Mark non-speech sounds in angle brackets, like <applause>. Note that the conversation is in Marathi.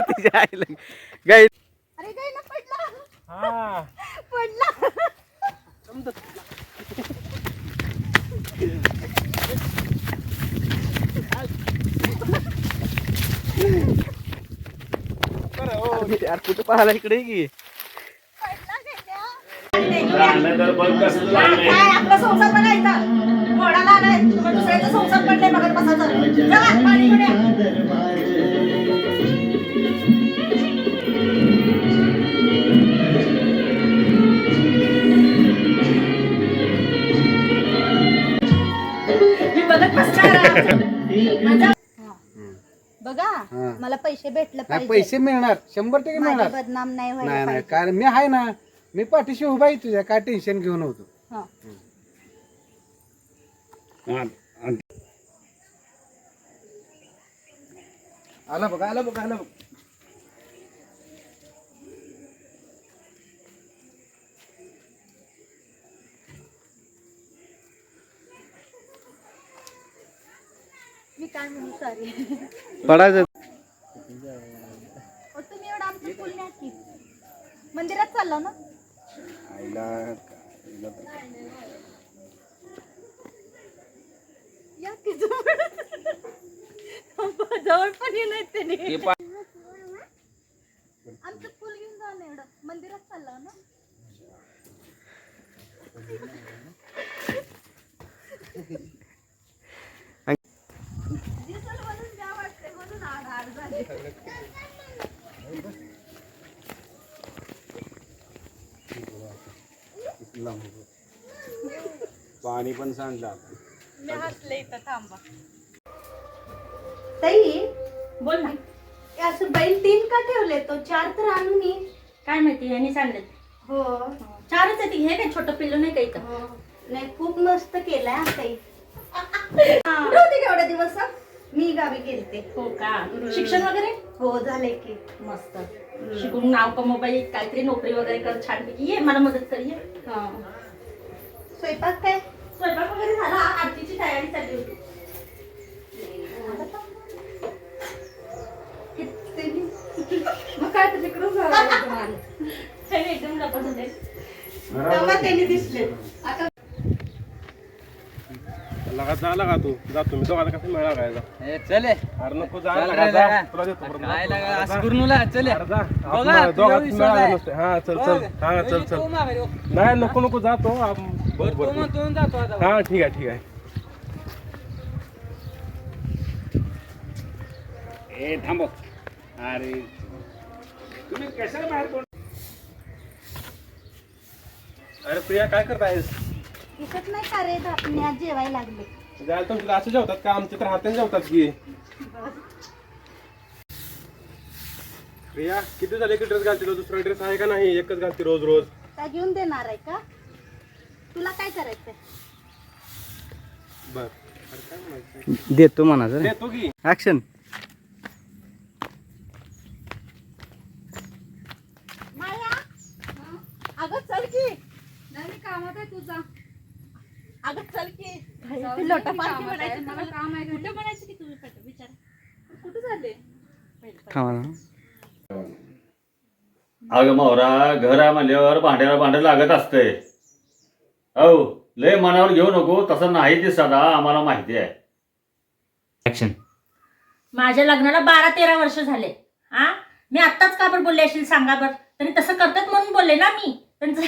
तिच्या आईला गाई अरे हा कुठं पाहायला इकडे की राहणं तर बघ कसं लागलंय. काय आपला संसार बघायचा मोडाला आलाय. मग दुसऱ्याचा संसार पडलाय बघत बसायचं. चला पाणी घेऊन या. मी बघत बसणार माझा- बघा हा. मला पैसे भेटले नाही पाहिजे. पैसे मिळणार. शंभर टक्के माझे मिळणार. बदनाम नाही नाही व्हायला नाही पाहिजे. कारण मी आहे ना मी पाठीशी उभा आहे तुझ्या काय टेन्शन घेऊन होतो हा. आला बघ आला बघ आला बघ. मी काय म्हणू सॉरी पडायचं. तुम्ही एवढं आमचं की मंदिरात चाललो ना? आईला या की जवळ. जवळ पण येणार त्याने. आमचं फुल घेऊन जा ना एवढं. मंदिरात चाललो ना. दिसल म्हणून द्या वाटते म्हणून आड आड झाले. पाणी पण सांडलं आता. मी हसले इथं थांबा. ताई बोल ना. हे असं बैल तीन का ठेवले? तो चार तर आणून ये. काय माहिती यांनी सांगले हो. चारच आहे ती हे काय छोटं पिल्लू नाही काही का हो. नाही खूप मस्त केलाय हा ताई. कुठे होते का एवढे दिवस हा? मी गावी गेलते. हो का? शिक्षण वगैरे? हो झाले की. मस्त. शिकून नाव कमव बाई काहीतरी नोकरी वगैरे कर छान ये मला मदत कर ये. हा. स्वयंपाक काय? स्वयंपाक वगैरे झाला. आरतीची तयारी चालली होती. मग काय तर तिकडून हे <laughs> एकदम गप्पा झाले त्यांनी दिसले. आता लगा जा लगा तू. जा तुम्ही दोघांना कसं मिळा लागायला चले. अरे नको जा. चल लगा रे, जा. लगा. तुला देतो. परत. काय नको, लागा जा. असं करून नुला चले. अरे जा. बघा, आपण दोघांत तुझ्यावर विश्वास मिळालं आहे. नसतं. हा चल चल. हा चल चल. नाही नको नको. जातो बरं बरं जातो आता. हा ठीक आहे ठीक आहे. ए थांबव. अरे. तुम्ही कशाला बाहेर कोण अरे प्रिया काय करतायस? दिसत नाही का रे आपण आज जेवायला लागले. जायला असं जेवतात का? आमच्या तर हाताने जेवतात की. प्रिया किती झाले की ड्रेस घालते? रोज? दुसरा ड्रेस आहे का नाही? एकच घालते रोज रोज. का घेऊन देणार आहे का? तुला काय करायचंय? बर. काय देतो म्हणा जर देतो की. ऍक्शन माया अगं चल की नाही कामात आहे तुझा अगं चल की. लोटा पालखी म्हणायचं मला काम आहे कुठे म्हणायचं की तुम्ही पट- विचार कुठे झाले? थांबा अगं मोहरा घर आहे म्हणल्यावर भांड्याला भांडं लागत असतंय हो लय मनावर घेऊ नको तसं नाही ते सदा आम्हाला माहिती आहे. ऍक्शन माझ्या लग्नाला बारा तेरा वर्ष झाले. हा? मी आत्ताच का बरं बोलले असेल सांगा बरं? तरी तसं करतात म्हणून बोलले ना मी. त्यांचं